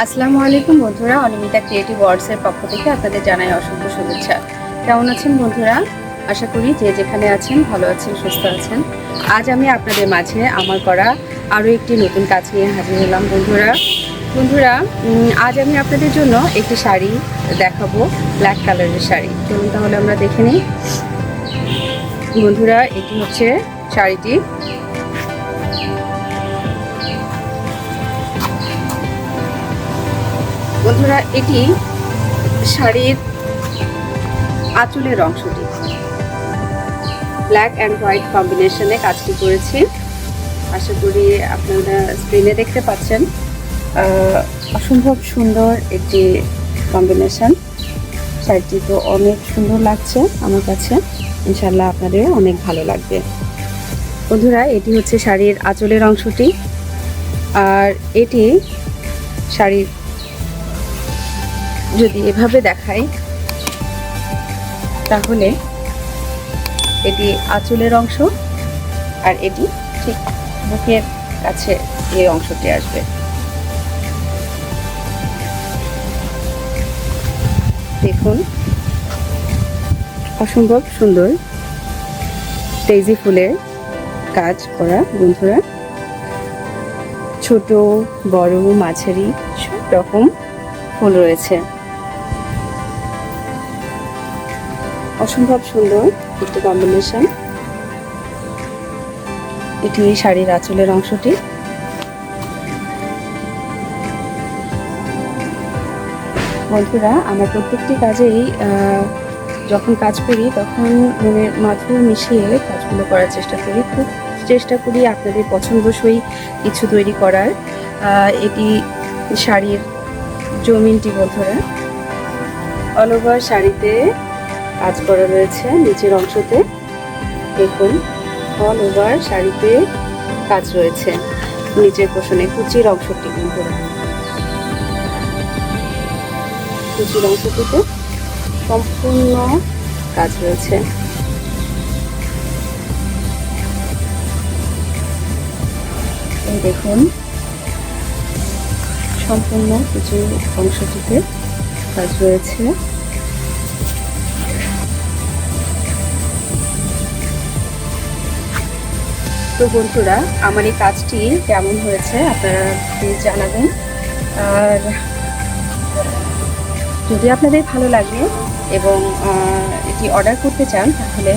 আসসালামু আলাইকুম বন্ধুরা, অনিমিতা ক্রিয়েটিভ ওয়ার্ডসের পক্ষ থেকে আপনাদের জানাই অসংখ্য শুভেচ্ছা। কেমন আছেন বন্ধুরা? আশা করি যে যেখানে আছেন, ভালো আছেন, সুস্থ আছেন। আজ আমি আপনাদের মাঝে আমার করা আরও একটি নতুন কাজ নিয়ে হাজির হলাম বন্ধুরা। বন্ধুরা আজ আমি আপনাদের জন্য একটি শাড়ি দেখাবো ব্ল্যাক কালারের শাড়ি। চলুন তাহলে আমরা দেখে নিই। বন্ধুরা, এটি হচ্ছে শাড়িটি। বন্ধুরা, এটি শাড়ির আঁচলের অংশটি। ব্ল্যাক অ্যান্ড হোয়াইট কম্বিনেশনে কাজটি করেছি। আশা করি আপনারা স্ক্রিনে দেখতে পাচ্ছেন। অসম্ভব সুন্দর একটি কম্বিনেশন শাড়িটি তো অনেক সুন্দর লাগছে আমার কাছে। ইনশাল্লাহ আপনাদের অনেক ভালো লাগবে। বন্ধুরা, এটি হচ্ছে শাড়ির আঁচলের অংশটি। আর এটি শাড়ির যদি এভাবে দেখাই, তাহলে এটি আঁচলের অংশ আর এটি ঠিক বুকের কাছে এই অংশটি আসবে। দেখুন, অসম্ভব সুন্দর তেজি ফুলের কাজ করা বন্ধুরা। ছোট, বড়, মাঝারি সব রকম ফুল রয়েছে। অসম্ভব সুন্দর একটি কম্বিনেশন এটি শাড়ির আঁচলের অংশটি। বন্ধুরা, আমার প্রত্যেকটি কাজেই যখন কাজ করি, তখন মনের মাধুর মিশিয়ে কাজগুলো করার চেষ্টা করি। খুব চেষ্টা করি আপনাদের পছন্দসই কিছু তৈরি করার। এটি শাড়ির জমিনটি বন্ধুরা। অল ওভার শাড়িতে কাজ করা রয়েছে নিচের অংশতে। দেখুন অল ওভার শাড়িতে কাজ রয়েছে। নিচের পোষণে কুচির অংশটি বন্ধুরা কুচির অংশটিতে সম্পূর্ণ কাজ রয়েছে। দেখুন, সম্পূর্ণ কিছু অংশটিতে কাজ রয়েছে। তো বন্ধুরা, আমার এই কাজটি কেমন হয়েছে আপনারা প্লিজ জানাবেন। আর যদি আপনাদের ভালো লাগে এবং এটি অর্ডার করতে চান, তাহলে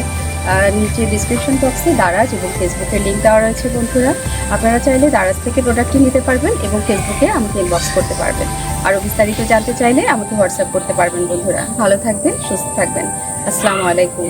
নিচে ডিসক্রিপশন বক্সে দারাজ এবং ফেসবুকের লিঙ্ক দেওয়া রয়েছে বন্ধুরা। আপনারা চাইলে দারাজ থেকে প্রোডাক্টটি নিতে পারবেন এবং ফেসবুকে আমাকে ইনবক্স করতে পারবেন। আরও বিস্তারিত জানতে চাইলে আমাকে হোয়াটসঅ্যাপ করতে পারবেন বন্ধুরা। ভালো থাকবেন, সুস্থ থাকবেন। আসসালামু আলাইকুম।